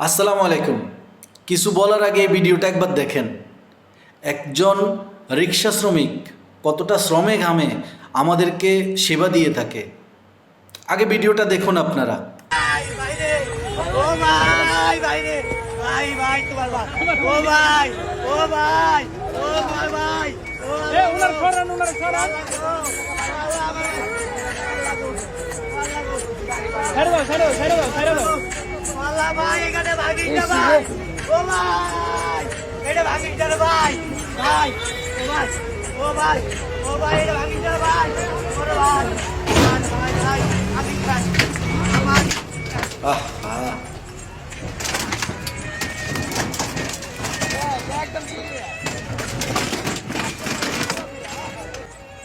আসসালামু আলাইকুম কিছু বলার আগে এই ভিডিওটা একবার দেখেন একজন রিক্সা শ্রমিক কতটা শ্রমে ঘামে আমাদেরকে সেবা দিয়ে থাকে আগে ভিডিওটা দেখুন আপনারা ভাই ভাই রে ও ভাই ভাই রে ভাই ভাই তোমার ভাই ও ভাই ও ভাই ও ভাই ভাই ও এ উনার সরান উনার সরান ছেড়ে ছেড়ে ছেড়ে ছেড়ে ভাই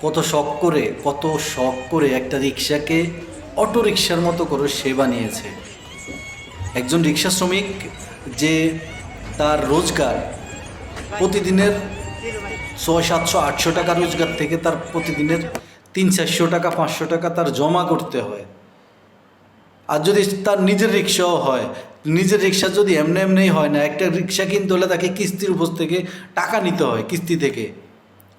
কত শখ করে, কত শখ করে একটা রিক্সাকে অটো রিক্সার মতো করে সে বানিয়েছে একজন রিক্সা শ্রমিক যে তার রোজগার প্রতিদিনের ছয়, সাতশো, আটশো টাকা রোজগার থেকে তার প্রতিদিনের তিন, চারশো টাকা, পাঁচশো টাকা তার জমা করতে হয়। আর যদি তার নিজের রিক্সাও হয়, নিজের রিক্সা যদি এমনি এমনি হয় না, একটা রিক্সা কিনতে হলে তাকে কিস্তির উপর থেকে টাকা নিতে হয়, কিস্তি থেকে।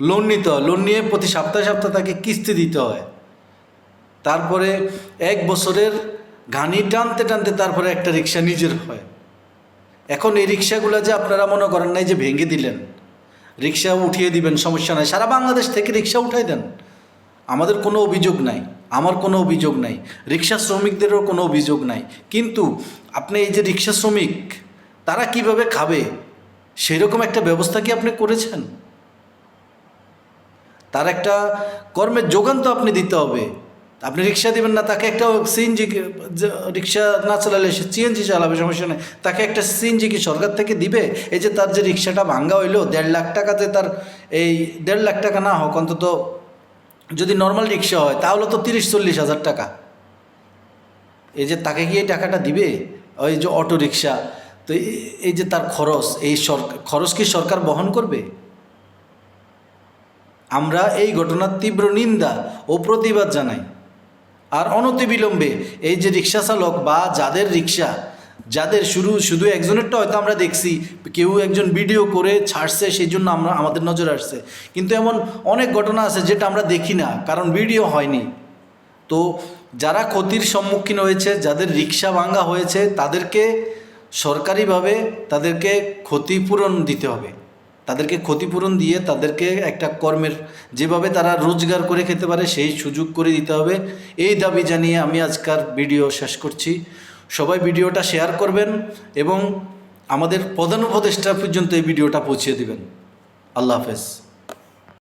লোন নিতে হয়, লোন নিয়ে প্রতি সপ্তাহে সপ্তাহে তাকে কিস্তি দিতে হয়। তারপরে এক বছরের ঘানি টানতে টানতে তারপরে একটা রিক্সা নিজের হয়। এখন এই রিক্সাগুলো যে আপনারা মনে করেন নাই যে ভেঙে দিলেন রিক্সা উঠিয়ে দিবেন, সমস্যা নাই। সারা বাংলাদেশ থেকে রিক্সা উঠাই দেন। আমাদের কোনো অভিযোগ নাই, আমার কোনো অভিযোগ নাই, রিক্সা শ্রমিকদেরও কোনো অভিযোগ নাই। কিন্তু আপনি এই যে রিক্সা শ্রমিক, তারা কীভাবে খাবে? সেরকম একটা ব্যবস্থা কি আপনি করেছেন? তার একটা কর্মের যোগান তো আপনি দিতে হবে। আপনি রিক্সা দিবেন না, তাকে একটা সিএনজি রিক্সা না চালালে সে সিএনজি চালাবে, সমস্যা নেই। তাকে একটা সিএনজি কি সরকার থেকে দিবে? এই যে তার যে রিক্সাটা ভাঙ্গা হইল, দেড় লাখ টাকাতে তার এই দেড় লাখ টাকা না হোক, অন্তত যদি নর্মাল রিক্সা হয়, তাহলে তো তিরিশ চল্লিশ হাজার টাকা। এই যে তাকে কি এই টাকাটা দিবে? ওই যে অটো রিক্সা, তো এই- যে তার খরচ, এই সরকার খরচ কি সরকার বহন করবে? আমরা এই ঘটনার তীব্র নিন্দা ও প্রতিবাদ জানাই। আর অনতিবিলম্বে এই যে রিক্সা চালক বা যাদের রিক্সা, যাদের শুরু, শুধু একজনেরটা হয়তো আমরা দেখছি, কেউ একজন ভিডিও করে ছাড়ছে সেই জন্য আমরা, আমাদের নজর আসছে। কিন্তু এমন অনেক ঘটনা আছে যেটা আমরা দেখি না, কারণ ভিডিও হয়নি। তো যারা ক্ষতির সম্মুখীন হয়েছে, যাদের রিক্সা ভাঙ্গা হয়েছে, তাদেরকে সরকারিভাবে তাদেরকে ক্ষতিপূরণ দিতে হবে। তাদেরকে ক্ষতিপূরণ দিয়ে তাদেরকে একটা কর্মের যেভাবে তারা রোজগার করে খেতে পারে, সেই সুযোগ করে দিতে হবে। এই দাবি জানিয়ে আমি আজকার ভিডিও শেষ করছি। সবাই ভিডিওটা শেয়ার করবেন এবং আমাদের প্রধান উপদেষ্টা পর্যন্ত এই ভিডিওটা পৌঁছে দেবেন। আল্লাহ হাফেজ।